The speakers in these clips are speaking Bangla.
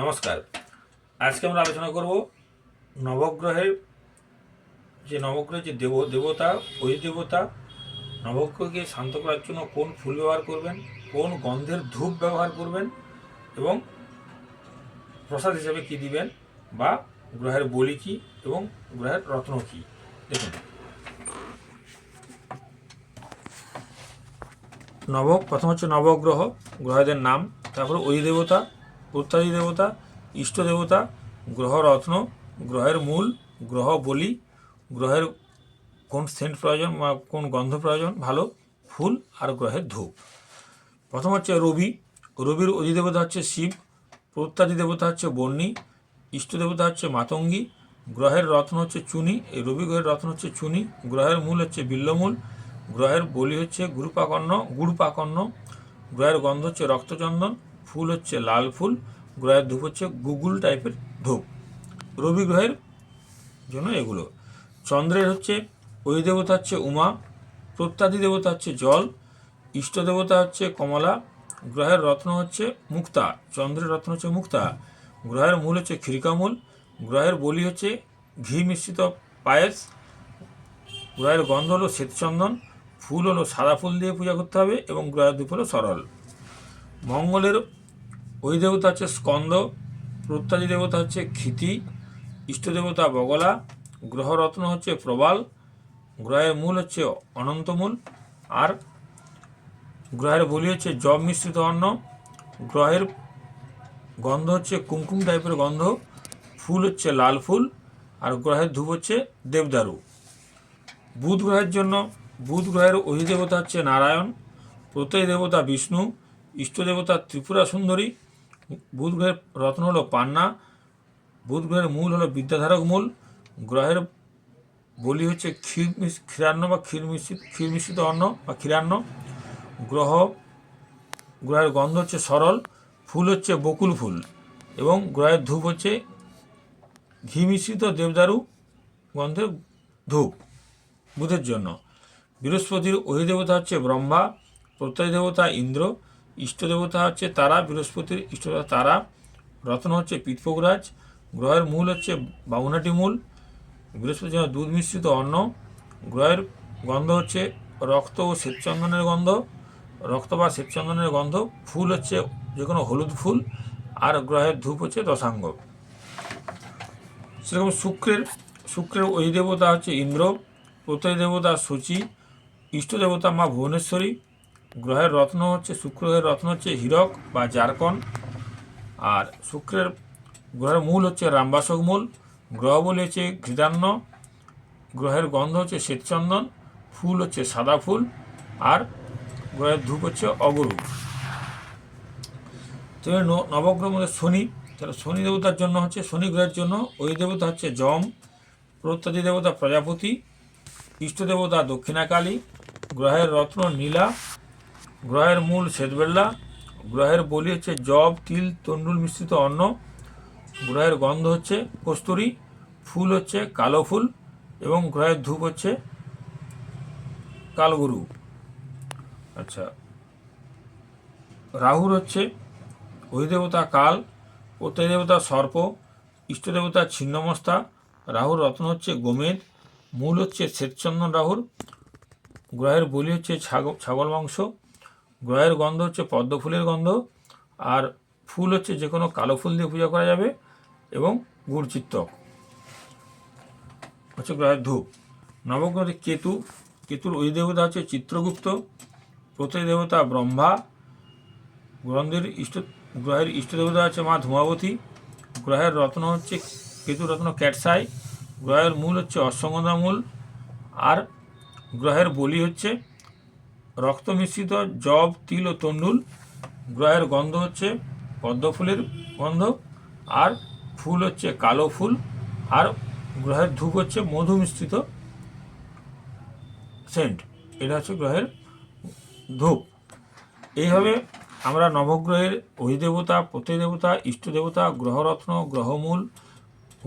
নমস্কার। আজকে আমরা আলোচনা করব নবগ্রহের যে নবগ্রহের যে দেব দেবতা ওই দেবতা নবগ্রহকে শান্ত করার জন্য কোন ফুল ব্যবহার করবেন, কোন গন্ধের ধূপ ব্যবহার করবেন এবং প্রসাদ হিসেবে কি দিবেন বা গ্রহের বলি কি এবং গ্রহের রত্ন কি? দেখুন। নব প্রথম হচ্ছে নবগ্রহ গ্রহদের নাম, তারপর ওই দেবতা প্রত্যাদি দেবতা, ইষ্ট দেবতা, গ্রহ রত্ন, গ্রহের মূল, গ্রহ বলি, গ্রহের কোন সেন্ট প্রয়োজন বা কোন গন্ধ প্রয়োজন, ভালো, ফুল আর গ্রহের ধূপ। প্রথম হচ্ছে রবি। রবির অধিদেবতা হচ্ছে শিব, প্রত্যাদি দেবতা হচ্ছে বর্ণি, ইষ্ট দেবতা হচ্ছে মাতঙ্গী, গ্রহের রত্ন হচ্ছে চুনি, এই রবি গ্রহের রত্ন হচ্ছে চুনি, গ্রহের মূল হচ্ছে বিল্লমূল, গ্রহের বলি হচ্ছে গুরুপাকর্ণ গুড়পাকর্ণ গ্রহের গন্ধ হচ্ছে রক্তচন্দন ফুল হচ্ছে লাল ফুল, গ্রহের ধূপ হচ্ছে গুগুল টাইপের ধূপ। রবি গ্রহের জন্য এগুলো। চন্দ্রের হচ্ছে ওই দেবতা হচ্ছে উমা, প্রত্যাদি দেবতা হচ্ছে জল, ইষ্ট দেবতা হচ্ছে কমলা, গ্রহের রত্ন হচ্ছে মুক্তা, চন্দ্রের রত্ন হচ্ছে মুক্তা, গ্রহের মূল হচ্ছে খিরিকামূল গ্রহের বলি হচ্ছে ঘি মিশ্রিত পায়েস, গ্রহের গন্ধ হলো শ্বেতচন্দন, ফুল হলো সাদা ফুল দিয়ে পূজা করতে হবে এবং গ্রহের ধূপ হলো সরল। মঙ্গলের ওই দেবতা হচ্ছে স্কন্দ, প্রত্যাদি দেবতা হচ্ছে ক্ষিতি, ইষ্ট দেবতা বগলা, গ্রহরত্ন হচ্ছে প্রবাল, গ্রহের মূল হচ্ছে অনন্তমূল, আর গ্রহের বলি হচ্ছে জব মিশ্রিত অন্ন, গ্রহের গন্ধ হচ্ছে কুমকুম টাইপের গন্ধ, ফুল হচ্ছে লাল ফুল, আর গ্রহের ধূপ হচ্ছে দেবদারু। বুধ গ্রহের জন্য, বুধ গ্রহের অধিদেবতা হচ্ছে নারায়ণ, প্রত্যয় দেবতা বিষ্ণু, ইষ্ট দেবতা ত্রিপুরা সুন্দরী বুধ গ্রহের রত্ন হলো পান্না বুধ গ্রহের মূল হলো বিদ্যাধারক মূল, গ্রহের বলি হচ্ছে ক্ষীর ক্ষীরান্ন বা ক্ষীর মিশ্রিত ক্ষীর মিশ্রিত অন্ন বা ক্ষীরান্ন। গ্রহ, গ্রহের গন্ধ হচ্ছে সরল, ফুল হচ্ছে বকুল ফুল এবং গ্রহের ধূপ হচ্ছে ঘি মিশ্রিত দেবদারু গন্ধের ধূপ বুধের জন্য। বৃহস্পতির অধিদেবতা হচ্ছে ব্রহ্মা, প্রত্যয় দেবতা ইন্দ্র ইষ্ট দেবতা হচ্ছে তারা, বৃহস্পতির ইষ্ট দেবতা তারা, রত্ন হচ্ছে পিতপোগরাজ গ্রহের মূল হচ্ছে বাউনাটি মূল, বৃহস্পতির জন্য দুধ মিশ্রিত অন্ন, গ্রহের গন্ধ হচ্ছে রক্ত ও শ্বেতচন্দনের গন্ধ, রক্ত বা শ্বেতচন্দনের গন্ধ, ফুল হচ্ছে যে কোনো হলুদ ফুল, আর গ্রহের ধূপ হচ্ছে দশাঙ্গ সেরকম শুক্রের শুক্রের ওই দেবতা হচ্ছে ইন্দ্র, প্রত্যয় দেবতা সূচি ইষ্ট দেবতা মা ভুবনেশ্বরী গ্রহের রত্ন হচ্ছে শুক্রের রত্ন হচ্ছে হীরক বা জারকন। আর শুক্রের গ্রহের মূল হচ্ছে রামবাসক মূল। গ্রহ বলে হচ্ছে ঘৃতান্ন। গ্রহের গন্ধ হচ্ছে শ্বেতচন্দন। ফুল হচ্ছে সাদা ফুল। আর গ্রহের ধূপ হচ্ছে অগরু তো নবগ্রহ মধ্যে শনি। তাহলে শনি দেবতার জন্য হচ্ছে, শনি গ্রহের জন্য ওই দেবতা হচ্ছে যম প্রত্যাদি দেবতা প্রজাপতি, ইষ্ট দেবতা দক্ষিণাকালী, গ্রহের রত্ন নীলা গ্রহের মূল শ্বেতবেল্লা, গ্রহের বলি হচ্ছে জব, তিল, তন্ডুল মিশ্রিত অন্ন, গ্রহের গন্ধ হচ্ছে কস্তুরি, ফুল হচ্ছে কালো ফুল এবং গ্রহের ধূপ হচ্ছে কালগুরু। আচ্ছা রাহুর হচ্ছে অধিদেবতা কাল দেবতা সর্প ইষ্ট দেবতা ছিন্নমস্তা, রাহুর রত্ন হচ্ছে গোমেদ, মূল হচ্ছে শ্বেতচন্দন রাহুর, গ্রহের বলি হচ্ছে ছাগল ছাগল মাংস গ্রহের গন্ধ হচ্ছে পদ্ম ফুলের গন্ধ, আর ফুল হচ্ছে যে কোনো কালো ফুল দিয়ে পূজা করা যাবে, এবং গুড় চিত্তক হচ্ছে গ্রহের ধূপ। নবগ্রহের কেতু, কেতুর ওই দেবতা হচ্ছে চিত্রগুপ্ত, প্রত্যয় দেবতা ব্রহ্মা, গ্রন্থের ইষ্ট, গ্রহের ইষ্ট দেবতা হচ্ছে মা ধূমাবতী, গ্রহের রত্ন হচ্ছে কেতু রত্ন ক্যাটসাই, গ্রহের মূল হচ্ছে অশ্বগন্ধা মূল, আর গ্রহের বলি হচ্ছে রক্ত মিশ্রিত জব তিল ও তন্ডুল গ্রহের গন্ধ হচ্ছে পদ্ম ফুলের গন্ধ আর ফুল হচ্ছে কালো ফুল আর গ্রহের ধূপ হচ্ছে মধু মিশ্রিত সেন্ট। এটা হচ্ছে গ্রহের ধূপ। এইভাবে আমরা নবগ্রহের অধিদেবতা প্রত্যয়দেবতা ইষ্ট দেবতা গ্রহরত্ন, গ্রহমূল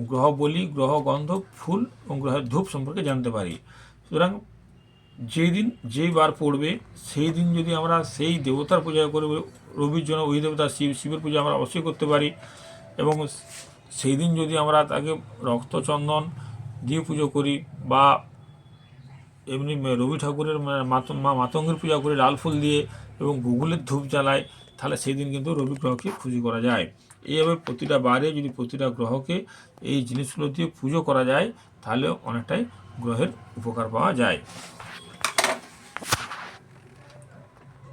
গ্রহ বলি গ্রহ গন্ধ ফুল এবং গ্রহের ধূপ সম্পর্কে জানতে পারি। সুতরাং যেই দিন যেই বার পড়বে সেই দিন যদি আমরা সেই দেবতার পূজা করে, রবির জন্য ওই দেবতা শিব, শিবের পূজা আমরা অবশ্যই করতে পারি। এবং সেই দিন যদি আমরা তাকে রক্তচন্দন দিয়ে পুজো করি বা এমনি রবি ঠাকুরের মা মাতঙ্গের পূজা করে, লাল ফুল দিয়ে এবং গুগলের ধূপ জ্বালায়, তাহলে সেই দিন কিন্তু রবি গ্রহকে খুশি করা যায়। এইভাবে প্রতিটা বারে যদি প্রতিটা গ্রহকে এই জিনিসগুলো দিয়ে পুজো করা যায় তাহলে অনেকটাই গ্রহের উপকার পাওয়া যায়।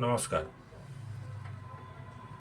নমস্কার